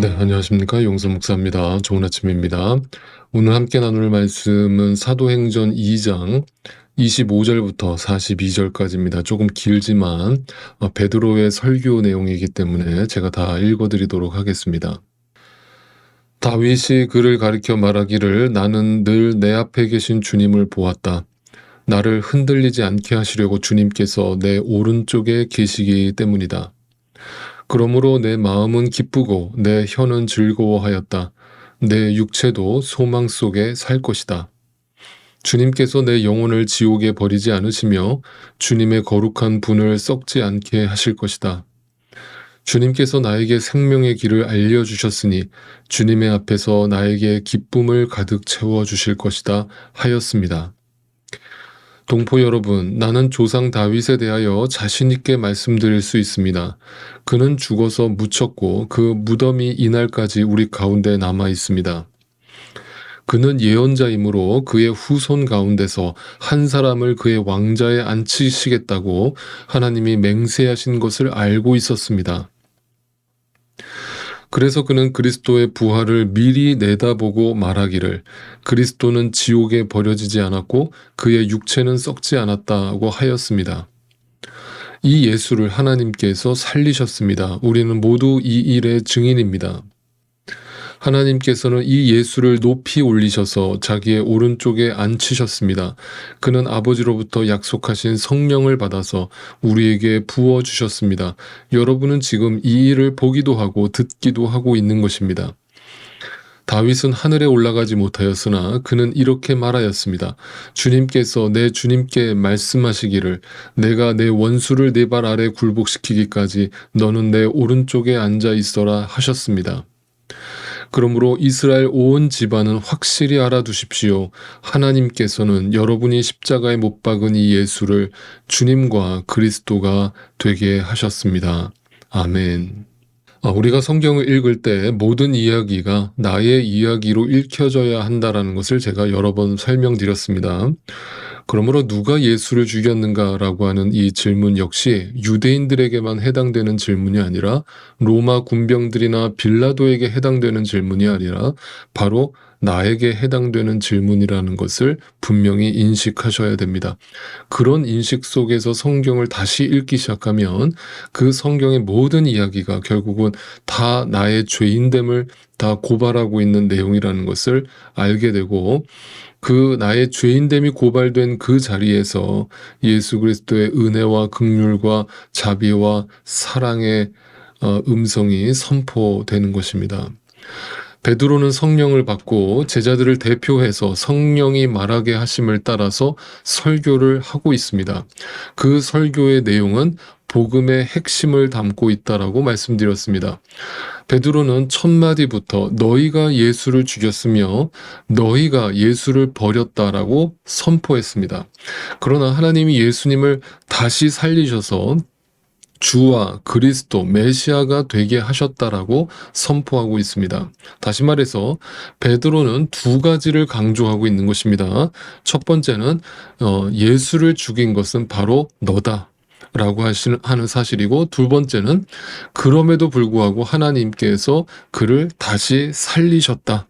네, 안녕하십니까. 용서 목사입니다. 좋은 아침입니다. 오늘 함께 나눌 말씀은 사도행전 2장 25절부터 42절까지입니다. 조금 길지만 어, 베드로의 설교 내용이기 때문에 제가 다 읽어드리도록 하겠습니다. 다윗이 그를 가리켜 말하기를 나는 늘 내 앞에 계신 주님을 보았다. 나를 흔들리지 않게 하시려고 주님께서 내 오른쪽에 계시기 때문이다. 그러므로 내 마음은 기쁘고 내 혀는 즐거워하였다. 내 육체도 소망 속에 살 것이다. 주님께서 내 영혼을 지옥에 버리지 않으시며 주님의 거룩한 분을 썩지 않게 하실 것이다. 주님께서 나에게 생명의 길을 알려주셨으니 주님의 앞에서 나에게 기쁨을 가득 채워 주실 것이다 하였습니다. 동포 여러분, 나는 조상 다윗에 대하여 자신 있게 말씀드릴 수 있습니다. 그는 죽어서 묻혔고 그 무덤이 이날까지 우리 가운데 남아 있습니다. 그는 예언자이므로 그의 후손 가운데서 한 사람을 그의 왕자에 앉히시겠다고 하나님이 맹세하신 것을 알고 있었습니다. 그래서 그는 그리스도의 부활을 미리 내다보고 말하기를 그리스도는 지옥에 버려지지 않았고 그의 육체는 썩지 않았다고 하였습니다. 이 예수를 하나님께서 살리셨습니다. 우리는 모두 이 일의 증인입니다. 하나님께서는 이 예수를 높이 올리셔서 자기의 오른쪽에 앉히셨습니다. 그는 아버지로부터 약속하신 성령을 받아서 우리에게 부어 주셨습니다. 여러분은 지금 이 일을 보기도 하고 듣기도 하고 있는 것입니다. 다윗은 하늘에 올라가지 못하였으나 그는 이렇게 말하였습니다. 주님께서 내 주님께 말씀하시기를 내가 내 원수를 내 발 아래 굴복시키기까지 너는 내 오른쪽에 앉아 있어라 하셨습니다. 그러므로 이스라엘 온 집안은 확실히 알아두십시오. 하나님께서는 여러분이 십자가에 못 박은 이 예수를 주님과 그리스도가 되게 하셨습니다. 아멘. 아, 우리가 성경을 읽을 때 모든 이야기가 나의 이야기로 읽혀져야 한다라는 것을 제가 여러 번 설명드렸습니다. 그러므로 누가 예수를 죽였는가라고 하는 이 질문 역시 유대인들에게만 해당되는 질문이 아니라 로마 군병들이나 빌라도에게 해당되는 질문이 아니라 바로 나에게 해당되는 질문이라는 것을 분명히 인식하셔야 됩니다. 그런 인식 속에서 성경을 다시 읽기 시작하면 그 성경의 모든 이야기가 결국은 다 나의 죄인됨을 다 고발하고 있는 내용이라는 것을 알게 되고 그 나의 죄인됨이 고발된 그 자리에서 예수 그리스도의 은혜와 극률과 자비와 사랑의 어, 음성이 선포되는 것입니다. 베드로는 성령을 받고 제자들을 대표해서 성령이 말하게 하심을 따라서 설교를 하고 있습니다. 그 설교의 내용은 복음의 핵심을 담고 있다라고 말씀드렸습니다. 베드로는 첫 마디부터 너희가 예수를 죽였으며 너희가 예수를 버렸다라고 선포했습니다. 그러나 하나님이 예수님을 다시 살리셔서 주와 그리스도 메시아가 되게 하셨다라고 선포하고 있습니다. 다시 말해서 베드로는 두 가지를 강조하고 있는 것입니다. 첫 번째는 어, 예수를 죽인 것은 바로 너다. 라고 하는 사실이고 두 번째는 그럼에도 불구하고 하나님께서 그를 다시 살리셨다.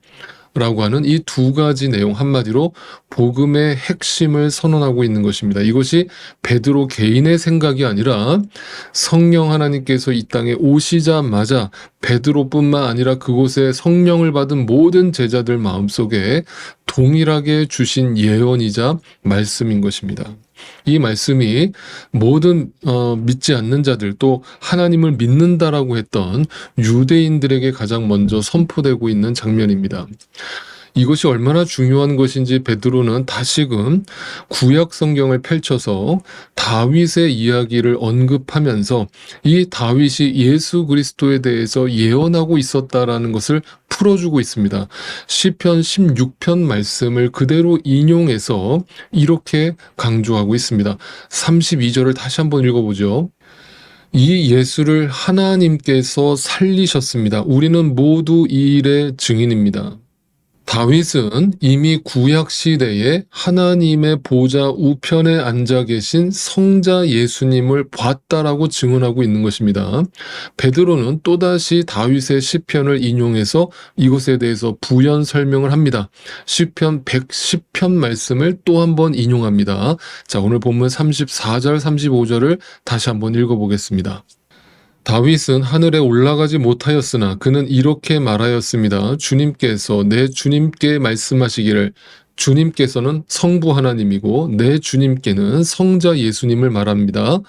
라고 하는 이 두 가지 내용 한마디로 복음의 핵심을 선언하고 있는 것입니다. 이것이 베드로 개인의 생각이 아니라 성령 하나님께서 이 땅에 오시자마자 베드로뿐만 아니라 그곳에 성령을 받은 모든 제자들 마음속에 동일하게 주신 예언이자 말씀인 것입니다. 이 말씀이 모든 어, 믿지 않는 자들 또 하나님을 믿는다라고 했던 유대인들에게 가장 먼저 선포되고 있는 장면입니다. 이것이 얼마나 중요한 것인지 베드로는 다시금 구약 성경을 펼쳐서 다윗의 이야기를 언급하면서 이 다윗이 예수 그리스도에 대해서 예언하고 있었다라는 것을 풀어주고 있습니다. 시편 16편 말씀을 그대로 인용해서 이렇게 강조하고 있습니다. 32절을 다시 한번 읽어보죠. 이 예수를 하나님께서 살리셨습니다. 우리는 모두 이 일의 증인입니다. 다윗은 이미 구약 시대에 하나님의 보좌 우편에 앉아 계신 성자 예수님을 봤다라고 증언하고 있는 것입니다. 베드로는 또다시 다윗의 시편을 인용해서 이것에 대해서 부연 설명을 합니다. 시편 110편 말씀을 또 한번 인용합니다. 자, 오늘 본문 34절 35절을 다시 한번 읽어보겠습니다. 다윗은 하늘에 올라가지 못하였으나 그는 이렇게 말하였습니다. 주님께서 내 주님께 말씀하시기를 주님께서는 성부 하나님이고 내 주님께는 성자 예수님을 말합니다.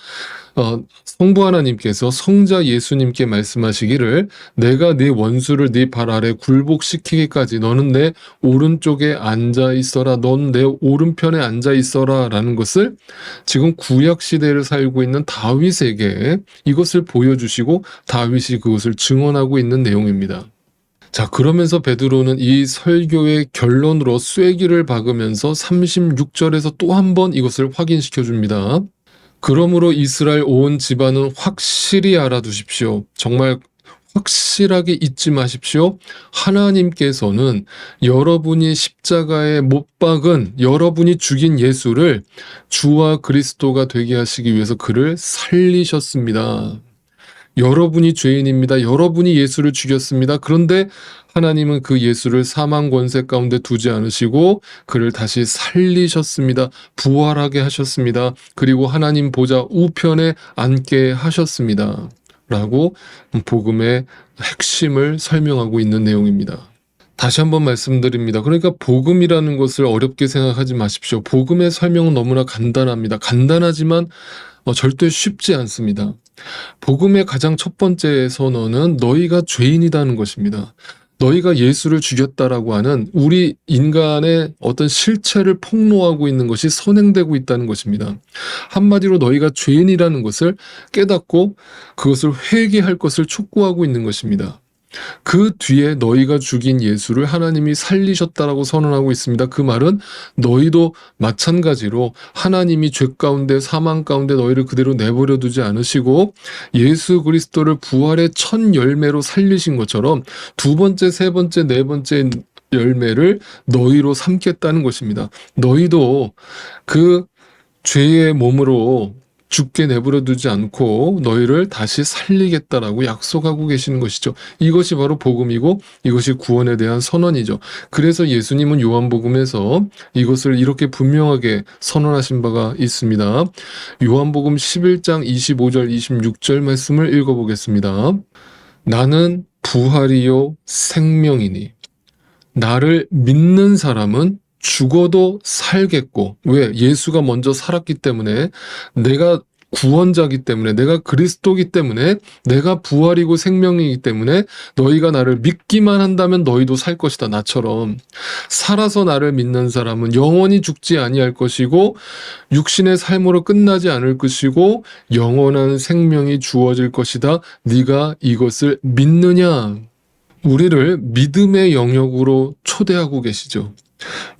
어, 성부 하나님께서 성자 예수님께 말씀하시기를 내가 네 원수를 네 발 아래 굴복시키기까지 너는 내 오른쪽에 앉아 있어라 넌 내 오른편에 앉아 있어라 라는 것을 지금 구약 시대를 살고 있는 다윗에게 이것을 보여주시고 다윗이 그것을 증언하고 있는 내용입니다. 자, 그러면서 베드로는 이 설교의 결론으로 쐐기를 박으면서 36절에서 또 한 번 이것을 확인시켜 줍니다. 그러므로 이스라엘 온 집안은 확실히 알아두십시오. 정말 확실하게 잊지 마십시오. 하나님께서는 여러분이 십자가에 못 박은 여러분이 죽인 예수를 주와 그리스도가 되게 하시기 위해서 그를 살리셨습니다. 여러분이 죄인입니다. 여러분이 예수를 죽였습니다. 그런데 하나님은 그 예수를 사망 권세 가운데 두지 않으시고 그를 다시 살리셨습니다. 부활하게 하셨습니다. 그리고 하나님 보좌 우편에 앉게 하셨습니다. 라고 복음의 핵심을 설명하고 있는 내용입니다. 다시 한번 말씀드립니다. 그러니까 복음이라는 것을 어렵게 생각하지 마십시오. 복음의 설명은 너무나 간단합니다. 간단하지만 어, 절대 쉽지 않습니다. 복음의 가장 첫 번째 선언은 너희가 죄인이라는 것입니다. 너희가 예수를 죽였다라고 하는 우리 인간의 어떤 실체를 폭로하고 있는 것이 선행되고 있다는 것입니다. 한마디로 너희가 죄인이라는 것을 깨닫고 그것을 회개할 것을 촉구하고 있는 것입니다. 그 뒤에 너희가 죽인 예수를 하나님이 살리셨다라고 선언하고 있습니다. 그 말은 너희도 마찬가지로 하나님이 죄 가운데 사망 가운데 너희를 그대로 내버려 두지 않으시고 예수 그리스도를 부활의 첫 열매로 살리신 것처럼 두 번째, 세 번째, 네 번째 열매를 너희로 삼겠다는 것입니다. 너희도 그 죄의 몸으로 죽게 내버려 두지 않고 너희를 다시 살리겠다라고 약속하고 계시는 것이죠. 이것이 바로 복음이고 이것이 구원에 대한 선언이죠. 그래서 예수님은 요한복음에서 이것을 이렇게 분명하게 선언하신 바가 있습니다. 요한복음 11장 25절 26절 말씀을 읽어보겠습니다. 나는 부활이요 생명이니 나를 믿는 사람은 죽어도 살겠고, 왜? 예수가 먼저 살았기 때문에, 내가 구원자기 때문에, 내가 그리스도기 때문에, 내가 부활이고 생명이기 때문에, 너희가 나를 믿기만 한다면 너희도 살 것이다, 나처럼. 살아서 나를 믿는 사람은 영원히 죽지 아니할 것이고, 육신의 삶으로 끝나지 않을 것이고, 영원한 생명이 주어질 것이다. 네가 이것을 믿느냐? 우리를 믿음의 영역으로 초대하고 계시죠.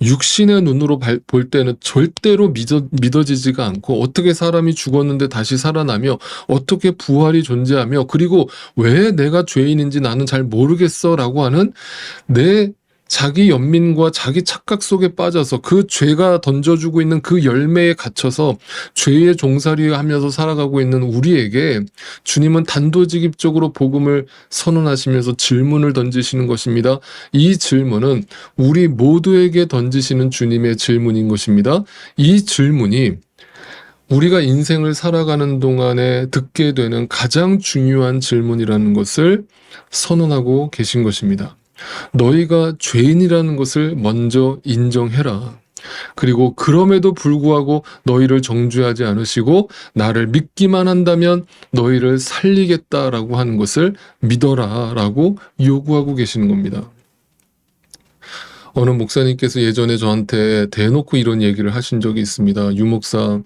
육신의 눈으로 볼 때는 절대로 믿어, 믿어지지가 않고 어떻게 사람이 죽었는데 다시 살아나며 어떻게 부활이 존재하며 그리고 왜 내가 죄인인지 나는 잘 모르겠어 라고 하는 내 자기 연민과 자기 착각 속에 빠져서 그 죄가 던져주고 있는 그 열매에 갇혀서 죄의 종살이 하면서 살아가고 있는 우리에게 주님은 단도직입적으로 복음을 선언하시면서 질문을 던지시는 것입니다. 이 질문은 우리 모두에게 던지시는 주님의 질문인 것입니다. 이 질문이 우리가 인생을 살아가는 동안에 듣게 되는 가장 중요한 질문이라는 것을 선언하고 계신 것입니다. 너희가 죄인이라는 것을 먼저 인정해라. 그리고 그럼에도 불구하고 너희를 정죄하지 않으시고 나를 믿기만 한다면 너희를 살리겠다라고 하는 것을 믿어라라고 요구하고 계시는 겁니다. 어느 목사님께서 예전에 저한테 대놓고 이런 얘기를 하신 적이 있습니다. 유목사,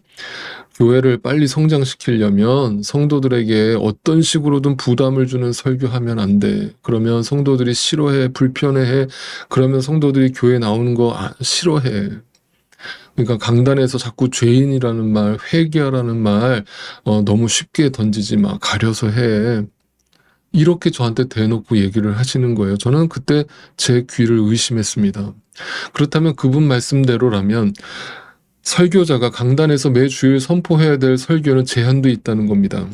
교회를 빨리 성장시키려면 성도들에게 어떤 식으로든 부담을 주는 설교하면 안 돼. 그러면 성도들이 싫어해, 불편해해. 그러면 성도들이 교회 나오는 거 아, 싫어해. 그러니까 강단에서 자꾸 죄인이라는 말, 회개하라는 말 어, 너무 쉽게 던지지 마. 가려서 해. 이렇게 저한테 대놓고 얘기를 하시는 거예요. 저는 그때 제 귀를 의심했습니다. 그렇다면 그분 말씀대로라면 설교자가 강단에서 매 주일 선포해야 될 설교는 제한도 있다는 겁니다.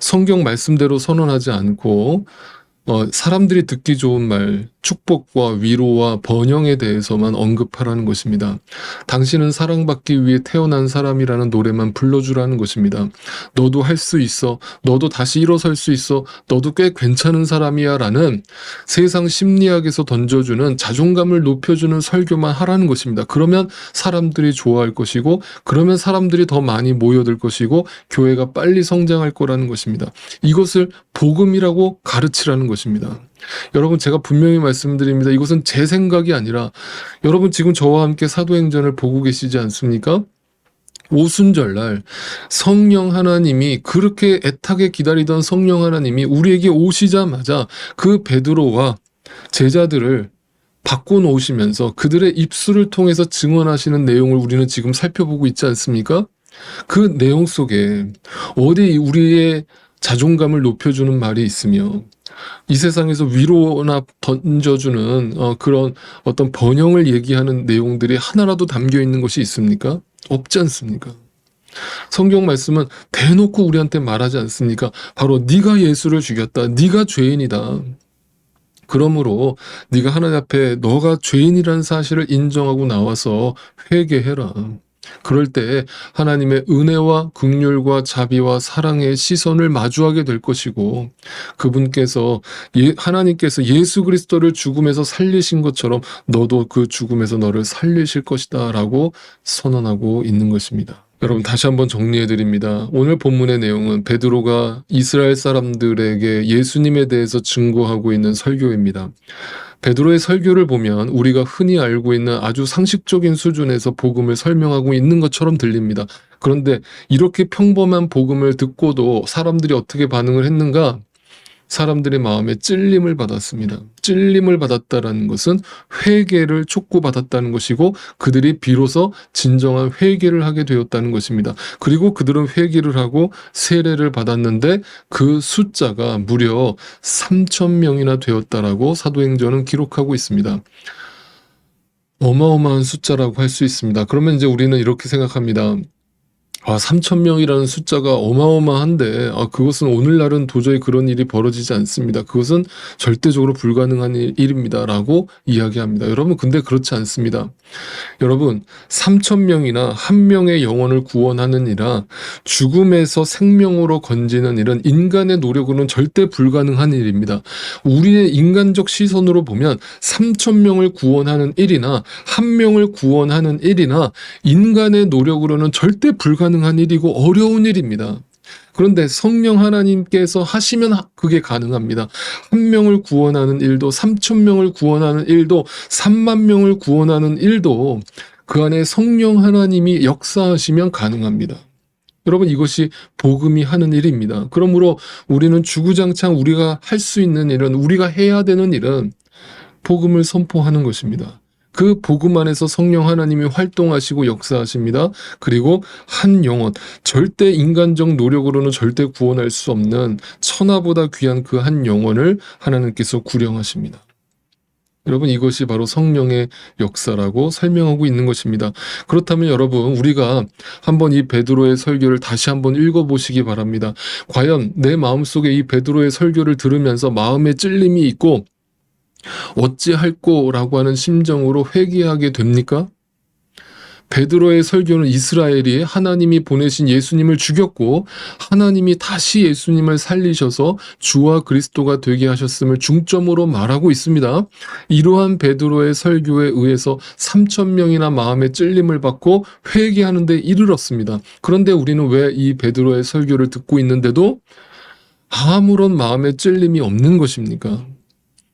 성경 말씀대로 선언하지 않고 어, 사람들이 듣기 좋은 말, 축복과 위로와 번영에 대해서만 언급하라는 것입니다. 당신은 사랑받기 위해 태어난 사람이라는 노래만 불러주라는 것입니다. 너도 할 수 있어. 너도 다시 일어설 수 있어. 너도 꽤 괜찮은 사람이야. 라는 세상 심리학에서 던져주는 자존감을 높여주는 설교만 하라는 것입니다. 그러면 사람들이 좋아할 것이고, 그러면 사람들이 더 많이 모여들 것이고, 교회가 빨리 성장할 거라는 것입니다. 이것을 복음이라고 가르치라는 것입니다. 여러분 제가 분명히 말씀드립니다. 이것은 제 생각이 아니라 여러분 지금 저와 함께 사도행전을 보고 계시지 않습니까? 오순절날 성령 하나님이 그렇게 애타게 기다리던 성령 하나님이 우리에게 오시자마자 그 베드로와 제자들을 바꿔 놓으시면서 그들의 입술을 통해서 증언하시는 내용을 우리는 지금 살펴보고 있지 않습니까? 그 내용 속에 어디 우리의 자존감을 높여주는 말이 있으며 이 세상에서 위로나 던져주는 어, 그런 어떤 번영을 얘기하는 내용들이 하나라도 담겨 있는 것이 있습니까? 없지 않습니까? 성경 말씀은 대놓고 우리한테 말하지 않습니까? 바로 네가 예수를 죽였다. 네가 죄인이다. 그러므로 네가 하나님 앞에 너가 죄인이라는 사실을 인정하고 나와서 회개해라. 그럴 때 하나님의 은혜와 긍휼과 자비와 사랑의 시선을 마주하게 될 것이고 그분께서 예, 하나님께서 예수 그리스도를 죽음에서 살리신 것처럼 너도 그 죽음에서 너를 살리실 것이다라고 선언하고 있는 것입니다. 여러분 다시 한번 정리해 드립니다. 오늘 본문의 내용은 베드로가 이스라엘 사람들에게 예수님에 대해서 증거하고 있는 설교입니다. 베드로의 설교를 보면 우리가 흔히 알고 있는 아주 상식적인 수준에서 복음을 설명하고 있는 것처럼 들립니다. 그런데 이렇게 평범한 복음을 듣고도 사람들이 어떻게 반응을 했는가? 사람들의 마음에 찔림을 받았습니다. 찔림을 받았다라는 것은 회개를 촉구받았다는 것이고 그들이 비로소 진정한 회개를 하게 되었다는 것입니다. 그리고 그들은 회개를 하고 세례를 받았는데 그 숫자가 무려 3천 명이나 되었다라고 사도행전은 기록하고 있습니다. 어마어마한 숫자라고 할 수 있습니다. 그러면 이제 우리는 이렇게 생각합니다. 아, 3천 명이라는 숫자가 어마어마한데, 아, 그것은 오늘날은 도저히 그런 일이 벌어지지 않습니다. 그것은 절대적으로 불가능한 일, 일입니다. 라고 이야기합니다. 여러분, 근데 그렇지 않습니다. 여러분, 3천 명이나 한 명의 영혼을 구원하는 일이라 죽음에서 생명으로 건지는 일은 인간의 노력으로는 절대 불가능한 일입니다. 우리의 인간적 시선으로 보면 3천 명을 구원하는 일이나 한 명을 구원하는 일이나 인간의 노력으로는 절대 불가능한 일이고 어려운 일입니다. 그런데 성령 하나님께서 하시면 그게 가능합니다. 한 명을 구원하는 일도, 3천 명을 구원하는 일도, 3만 명을 구원하는 일도 그 안에 성령 하나님이 역사하시면 가능합니다. 여러분 이것이 복음이 하는 일입니다. 그러므로 우리는 주구장창 우리가 할 수 있는 일은 우리가 해야 되는 일은 복음을 선포하는 것입니다. 그 복음 안에서 성령 하나님이 활동하시고 역사하십니다. 그리고 한 영혼, 절대 인간적 노력으로는 절대 구원할 수 없는 천하보다 귀한 그 한 영혼을 하나님께서 구령하십니다. 여러분 이것이 바로 성령의 역사라고 설명하고 있는 것입니다. 그렇다면 여러분 우리가 한번 이 베드로의 설교를 다시 한번 읽어보시기 바랍니다. 과연 내 마음속에 이 베드로의 설교를 들으면서 마음에 찔림이 있고 어찌할꼬라고 하는 심정으로 회개하게 됩니까? 베드로의 설교는 이스라엘이 하나님이 보내신 예수님을 죽였고 하나님이 다시 예수님을 살리셔서 주와 그리스도가 되게 하셨음을 중점으로 말하고 있습니다. 이러한 베드로의 설교에 의해서 3천 명이나 마음의 찔림을 받고 회개하는 데 이르렀습니다. 그런데 우리는 왜 이 베드로의 설교를 듣고 있는데도 아무런 마음의 찔림이 없는 것입니까?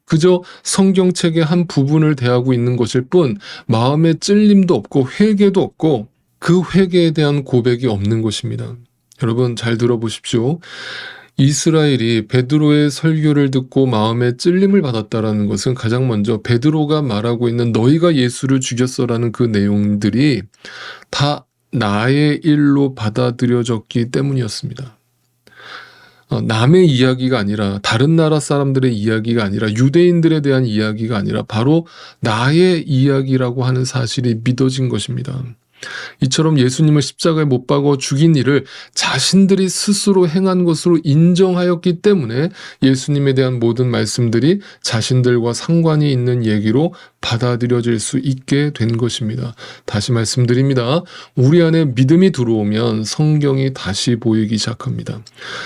그저 성경책의 한 부분을 대하고 있는 것일 뿐 마음의 찔림도 없고 회개도 없고 그 회개에 대한 고백이 없는 것입니다. 여러분 잘 들어보십시오. 이스라엘이 베드로의 설교를 듣고 마음에 찔림을 받았다라는 것은 가장 먼저 베드로가 말하고 있는 너희가 예수를 죽였어라는 그 내용들이 다 나의 일로 받아들여졌기 때문이었습니다. 어, 남의 이야기가 아니라 다른 나라 사람들의 이야기가 아니라 유대인들에 대한 이야기가 아니라 바로 나의 이야기라고 하는 사실이 믿어진 것입니다. 이처럼 예수님을 십자가에 못 박아 죽인 일을 자신들이 스스로 행한 것으로 인정하였기 때문에 예수님에 대한 모든 말씀들이 자신들과 상관이 있는 얘기로 받아들여질 수 있게 된 것입니다. 다시 말씀드립니다. 우리 안에 믿음이 들어오면 성경이 다시 보이기 시작합니다.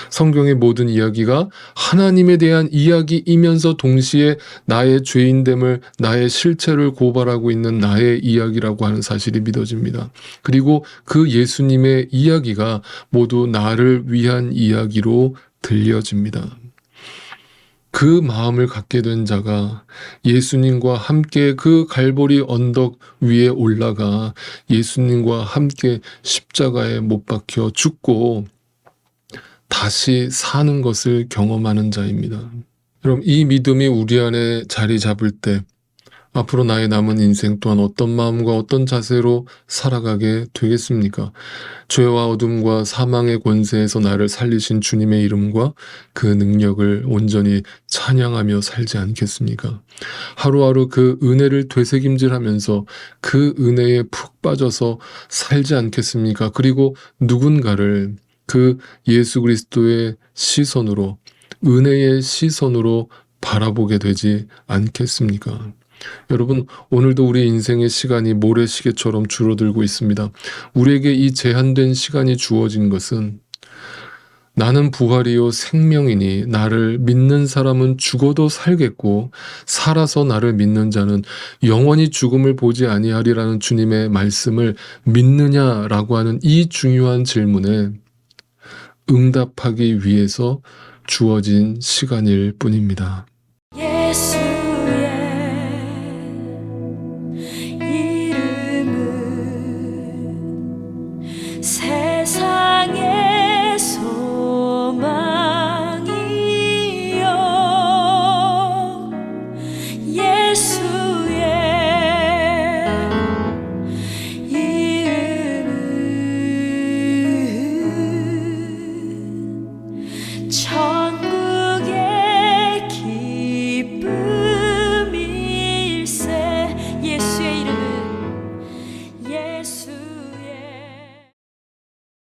성경의 모든 이야기가 하나님에 대한 이야기이면서 동시에 나의 죄인됨을 나의 실체를 고발하고 있는 나의 이야기라고 하는 사실이 믿어집니다. 그리고 그 예수님의 이야기가 모두 나를 위한 이야기로 들려집니다. 그 마음을 갖게 된 자가 예수님과 함께 그 갈보리 언덕 위에 올라가 예수님과 함께 십자가에 못 박혀 죽고 다시 사는 것을 경험하는 자입니다. 여러분, 이 믿음이 우리 안에 자리 잡을 때 앞으로 나의 남은 인생 또한 어떤 마음과 어떤 자세로 살아가게 되겠습니까? 죄와 어둠과 사망의 권세에서 나를 살리신 주님의 이름과 그 능력을 온전히 찬양하며 살지 않겠습니까? 하루하루 그 은혜를 되새김질하면서 그 은혜에 푹 빠져서 살지 않겠습니까? 그리고 누군가를 그 예수 그리스도의 시선으로 은혜의 시선으로 바라보게 되지 않겠습니까? 여러분, 오늘도 우리 인생의 시간이 모래시계처럼 줄어들고 있습니다. 우리에게 이 제한된 시간이 주어진 것은 나는 부활이요 생명이니 나를 믿는 사람은 죽어도 살겠고 살아서 나를 믿는 자는 영원히 죽음을 보지 아니하리라는 주님의 말씀을 믿느냐라고 하는 이 중요한 질문에 응답하기 위해서 주어진 시간일 뿐입니다.